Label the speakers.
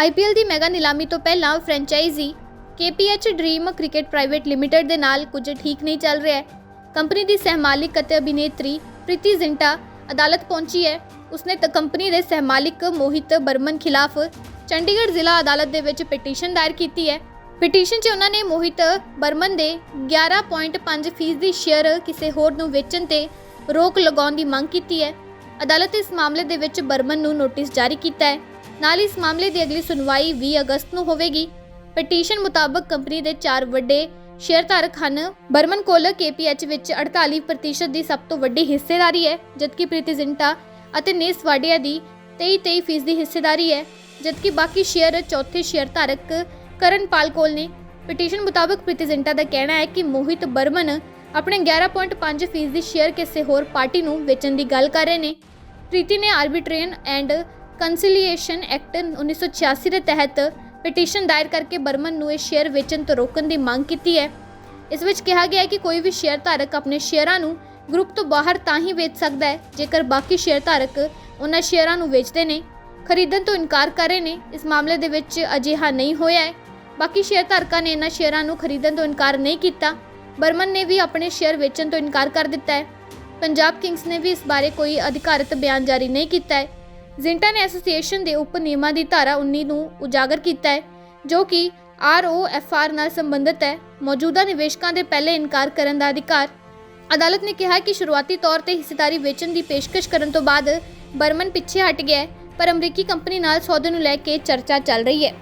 Speaker 1: IPL ਦੀ mega ਨਿਲਾਮੀ ਤੋਂ ਪਹਿਲਾਂ franchisee KPH dream cricket private limited ਦੇ ਨਾਲ ਕੁਝ ਠੀਕ ਨਹੀਂ ਚੱਲ ਰਿਹਾ ਹੈ। ਕੰਪਨੀ ਦੀ ਸਹਿਮਾਲਿਕ ਅਤੇ ਅਭਿਨੇਤਰੀ ਪ੍ਰੀਤੀ ਜ਼ਿੰਟਾ ਅਦਾਲਤ ਪਹੁੰਚੀ ਹੈ। ਉਸਨੇ ਤਾਂ, ਕੰਪਨੀ ਦੇ ਸਹਿਮਾਲਿਕ ਮੋਹਿਤ ਬਰਮਨ ਖਿਲਾਫ ਚੰਡੀਗੜ੍ਹ ਜ਼ਿਲ੍ਹਾ ਅਦਾਲਤ ਦੇ ਵਿੱਚ ਪਟੀਸ਼ਨ ਦਾਇਰ ਕੀਤੀ ਹੈ। ਪਟੀਸ਼ਨ 'ਚ ਉਹਨਾਂ ਨੇ ਮੋਹਿਤ ਬਰਮਨ ਦੇ 11.5% ਫੀਸਦੀ ਸ਼ੇਅਰ ਕਿਸੇ ਹੋਰ ਨੂੰ ਵੇਚਣ ਤੇ ਰੋਕ ਲਗਾਉਣ ਦੀ ਮੰਗ ਕੀਤੀ ਹੈ। ਅਦਾਲਤ ਇਸ ਮਾਮਲੇ ਦੇ ਵਿੱਚ ਬਰਮਨ ਨੂੰ ਨੋਟਿਸ ਜਾਰੀ ਕੀਤਾ ਹੈ। ਨਾਲ ਇਸ ਮਾਮਲੇ ਦੀ ਅਗਲੀ ਸੁਣਵਾਈ 20 ਅਗਸਤ ਨੂੰ ਹੋਵੇਗੀ। ਪਟੀਸ਼ਨ ਮੁਤਾਬਕ ਕੰਪਨੀ ਦੇ ਚਾਰ ਵੱਡੇ ਸ਼ੇਅਰਧਾਰਕ ਹਨ। ਬਰਮਨ ਕੋਲ KPH ਵਿੱਚ 48% ਦੀ ਸਭ ਤੋਂ ਵੱਡੀ ਹਿੱਸੇਦਾਰੀ ਹੈ, ਜਦਕਿ ਪ੍ਰੀਤੀ ਜ਼ਿੰਟਾ ਅਤੇ ਨੇਸ ਵਾਡੀਆ ਦੀ 23-23% ਦੀ ਹਿੱਸੇਦਾਰੀ ਹੈ, ਜਦਕਿ ਬਾਕੀ ਸ਼ੇਅਰ ਚੌਥੇ ਸ਼ੇਅਰਧਾਰਕ ਕਰਨਪਾਲ ਕੋਲ ਨੇ। ਪਟੀਸ਼ਨ ਮੁਤਾਬਕ ਪ੍ਰੀਤੀ ਜ਼ਿੰਟਾ ਦਾ ਕਹਿਣਾ ਹੈ ਕਿ ਮੋਹਿਤ ਬਰਮਨ ਆਪਣੇ 11.5% ਦੀ ਸ਼ੇਅਰ ਕਿਸੇ ਹੋਰ ਪਾਰਟੀ ਨੂੰ ਵੇਚਣ ਦੀ ਗੱਲ ਕਰ ਰਹੇ ਨੇ। ਪ੍ਰੀਤੀ ਨੇ ਆਰਬਿਟ੍ਰੇਸ਼ਨ ਐਂਡ ਕੰਸੀਲੀਏਸ਼ਨ ਐਕਟ 1986 ਦੇ ਤਹਿਤ ਪਟੀਸ਼ਨ ਦਾਇਰ ਕਰਕੇ ਬਰਮਨ ਨੂੰ ਇਹ ਸ਼ੇਅਰ ਵੇਚਣ ਤੋਂ ਰੋਕਣ ਦੀ ਮੰਗ ਕੀਤੀ ਹੈ। ਇਸ ਵਿੱਚ ਕਿਹਾ ਗਿਆ ਹੈ ਕਿ ਕੋਈ ਵੀ ਸ਼ੇਅਰ ਧਾਰਕ ਆਪਣੇ ਸ਼ੇਅਰਾਂ ਨੂੰ ਗਰੁੱਪ ਤੋਂ ਬਾਹਰ ਤਾਂ ਹੀ ਵੇਚ ਸਕਦਾ ਹੈ, ਜੇਕਰ ਬਾਕੀ ਸ਼ੇਅਰ ਧਾਰਕ ਉਹਨਾਂ ਸ਼ੇਅਰਾਂ ਨੂੰ ਵੇਚਦੇ ਨੇ। ਖਰੀਦਣ ਤੋਂ ਇਨਕਾਰ ਕਰ ਰਹੇ ਨੇ, ਇਸ ਮਾਮਲੇ ਦੇ ਵਿੱਚ ਅਜਿਹਾ ਨਹੀਂ ਹੋਇਆ ਹੈ। ਬਾਕੀ ਸ਼ੇਅਰ ਧਾਰਕਾਂ ਨੇ ਇਹਨਾਂ ਸ਼ੇਅਰਾਂ ਨੂੰ ਖਰੀਦਣ ਤੋਂ ਇਨਕਾਰ ਨਹੀਂ ਕੀਤਾ। ਬਰਮਨ ਨੇ ਵੀ ਆਪਣੇ ਸ਼ੇਅਰ ਵੇਚਣ ਤੋਂ ਇਨਕਾਰ ਕਰ ਦਿੱਤਾ ਹੈ। ਪੰਜਾਬ ਕਿੰਗਸ ਨੇ ਵੀ ਇਸ ਬਾਰੇ ਕੋਈ ਅਧਿਕਾਰਤ ਬਿਆਨ ਜਾਰੀ ਨਹੀਂ ਕੀਤਾ ਹੈ। ਜ਼ਿੰਟਾ ਨੇ ਐਸੋਸੀਏਸ਼ਨ ਦੇ ਉਪ ਨਿਯਮਾਂ ਦੀ ਧਾਰਾ 19 ਨੂੰ ਉਜਾਗਰ ਕੀਤਾ ਹੈ, ਜੋ ਕਿ ਆਰਓਐਫਆਰ ਨਾਲ ਸੰਬੰਧਿਤ ਹੈ। ਮੌਜੂਦਾ ਨਿਵੇਸ਼ਕਾਂ ਦੇ ਪਹਿਲੇ ਇਨਕਾਰ ਕਰਨ ਦਾ ਅਧਿਕਾਰ। ਅਦਾਲਤ ਨੇ ਕਿਹਾ ਕਿ ਸ਼ੁਰੂਆਤੀ ਤੌਰ ਤੇ ਹਿੱਸੇਦਾਰੀ ਵੇਚਣ ਦੀ ਪੇਸ਼ਕਸ਼ ਕਰਨ ਤੋਂ ਬਾਅਦ ਬਰਮਨ ਪਿੱਛੇ ਹਟ ਗਿਆ ਪਰ ਅਮਰੀਕੀ ਕੰਪਨੀ ਨਾਲ ਸੌਦੇ ਨੂੰ ਲੈ ਕੇ ਚਰਚਾ ਚੱਲ ਰਹੀ ਹੈ।